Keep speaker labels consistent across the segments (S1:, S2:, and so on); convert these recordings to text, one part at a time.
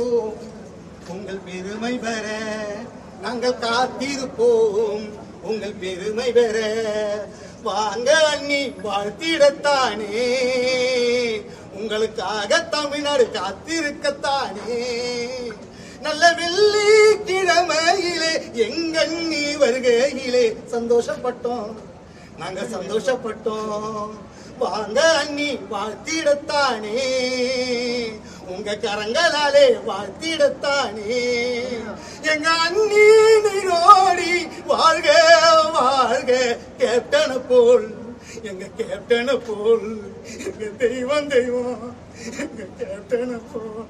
S1: காத்திருப்போம். உங்கள் பெருமை பெற நாங்கள் காத்திருப்போம். உங்கள் பெருமை பெற வாங்க அண்ணி வாழ்த்திடத்தானே. உங்களுக்காக தமிழ்நாடு காத்திருக்கத்தானே. நல்ல வெள்ளி கிழமையிலே எங்கண்ணி வருகையிலே சந்தோஷப்பட்டோம். நாங்க சந்தோஷப்பட்டோம். வாங்க அண்ணி வாழ்த்திடத்தானே உங்க கரங்களாலே வாழ்த்திடத்தானே எங்க அண்ணி நீரோடி வாழ்க வாழ்க கேப்டன போல் எங்க கேப்டன போல் எங்க தெய்வம் தெய்வம் எங்க கேப்டன போல்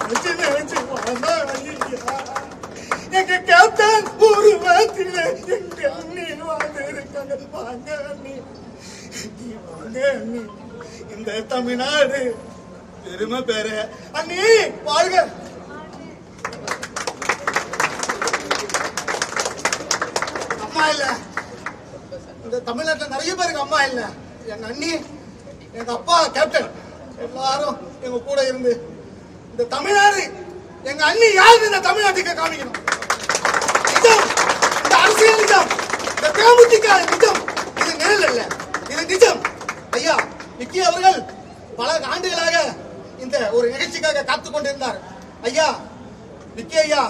S1: நினைச்சு நினைச்சு வாழ்ந்தா ஐயா எங்க கேப்டன் உருவத்தில் எங்க அண்ணி வாழ்ந்து இருக்காங்க வாங்க அண்ணி வாங்க அண்ணி இந்த தமிழ்நாடு பெருமை பேர அண்ணி வாழ்க அம்மா இல்ல இந்த தமிழ்நாட்டுல நிறைய பேருக்கு அம்மா இல்ல எங்க அண்ணி எங்க அப்பா கேப்டன் எல்லாரும் எங்க கூட இருந்து இந்த தமிழ்நாடு எங்க அண்ணி யாரு இந்த தமிழ்நாட்டுக்கு காமிக்கணும் நிஜம் இந்த தேமுதிக நிஜம். இது நிழல் அல்ல இது நிஜம். ஐயா விக்கி அவர்கள் பல ஆண்டுகளாக இந்த ஒரு நிகழ்ச்சிக்காக காத்துக் கொண்டிருந்தார். ஐயா விக்கி ஐயா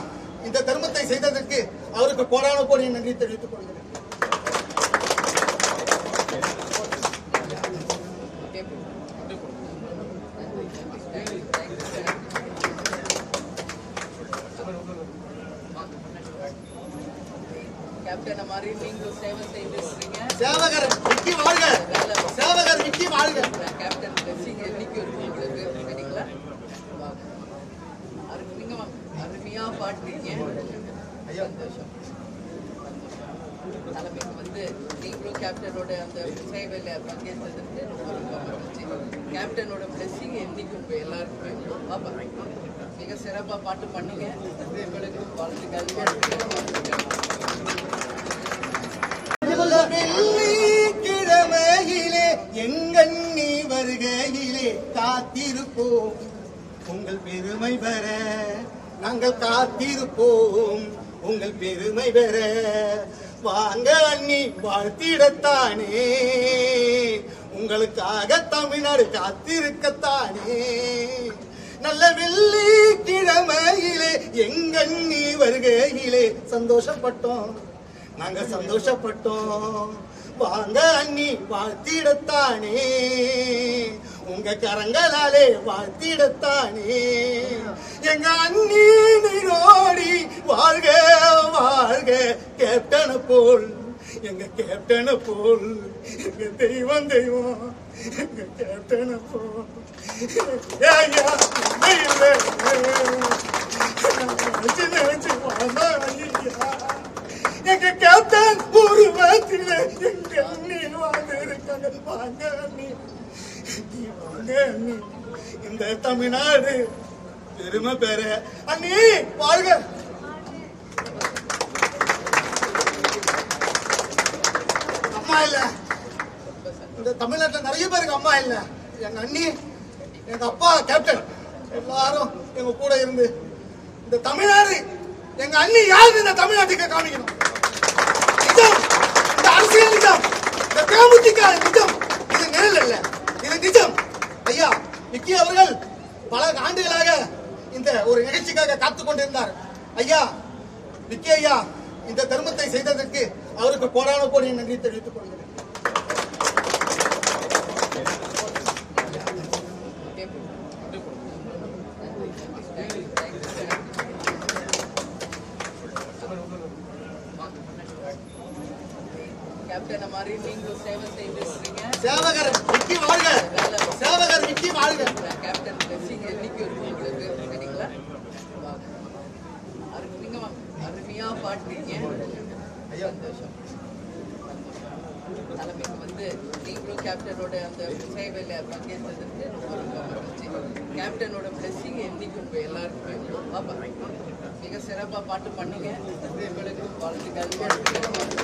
S1: இந்த தர்மத்தை செய்ததற்கு அவருக்கு கோடான கோடி நன்றி தெரிவித்துக் கொள்கிறேன்.
S2: கேப்டனை மாதிரி நீங்களும் சேவை செய்து இருக்கீங்க
S1: சேவகர் விக்கி வாழ்க. சேவகர் வாழ்க.
S2: கேப்டன் பிளஸிங் இருக்கும் உங்களுக்கு சரிங்களா? அருமைங்க அருமையா பாடுறீங்க சந்தோஷம். தலைமைக்கு வந்து நீங்களும் கேப்டனோட அந்த சேவையில் பங்கேற்றதுக்கு ரொம்ப ரொம்ப மகிழ்ச்சி. கேப்டனோட பிளெஸிங் என்றைக்கும் உங்க எல்லாருக்குமே? பாப்பா மிக சிறப்பாக பாட்டு பண்ணுங்க. எங்களுக்கும் வாழ்த்துக்கள் வாழ்த்துக்கள்
S1: நீ வருகையிலே காத்திருப்போம். உங்கள் பெருமை பெற நாங்கள் காத்திருப்போம். உங்கள் பெருமை பெற வாங்க அண்ணி வாழ்த்திடத்தானே. உங்களுக்காக தமிழ்நாடு காத்திருக்கத்தானே. நல்ல வெள்ளி கிழமையிலே எங்கண்ணி வருகையிலே சந்தோஷப்பட்டோம். நாங்க சந்தோஷப்பட்டோம். வாங்க அண்ணி வாழ்த்திடத்தானே. உங்க கரங்களாலே வாழ்த்திடத்தானே. எங்க அண்ணி நீரோடி வாழ்க வாழ்க. கேப்டனை போல் எங்க கேப்டனை போல் எங்க தெய்வம் தெய்வம் எங்க கேப்டனை போல். ஐயா தெய்வமே. நினைச்சு நினைச்சு வாழ்ந்தா ஐயா எங்க கேப்டன் ஒரு உருவத்தில் எங்க அண்ணி வாழ்ந்து இருக்காங்க வாங்க அண்ணி. நீ வாங்க அண்ணி. இந்த தமிழ்நாடு பெருமை பெற. அண்ணி வாழ்க. இல்ல. இந்த தமிழ்நாட்டுல நிறைய பேருக்கு அம்மா இல்ல. எங்க அண்ணி எங்க அப்பா கேப்டன் எல்லாரும் எங்க கூட இருந்து இந்த தமிழ்நாடு எங்க அண்ணி யாரு இந்த தமிழ்நாட்டுக்கு காமிக்கணும். நிஜம். இந்த அரசியல் நிஜம். இந்த தேமுதிக நிஜம். இது நிழல் அல்ல. இது நிஜம். ஐயா விக்கி அவர்கள் பல ஆண்டுகளாக இந்த ஒரு நிகழ்ச்சிக்காக காத்துக் கொண்டிருந்தார். ஐயா விக்கி ஐயா இந்த தர்மத்தை செய்ததற்கு அவருக்கு கோடான கோடி நன்றி தெரிவித்துக் கொள்கிறேன். சேவகர் விக்கி வாழ்க. சேவகர் விக்கி வாழ்க.
S2: கேப்டன் என்னைக்கு இருக்கும் உங்களுக்கு சரிங்களா அருமைங்க அருமையா பாடுறீங்க சந்தோஷம் தலைமைக்கு வந்து நீங்களும் கேப்டனோட அந்த சேவையில் பங்கேற்றதுக்கு ரொம்ப ரொம்ப மகிழ்ச்சி கேப்டனோட பிளஸிங் என்னைக்கு உங்க எல்லாருக்குமே பாப்பா மிக சிறப்பாக பாட்டு பண்ணுங்க உங்களுக்கு வாழ்த்துக்கள்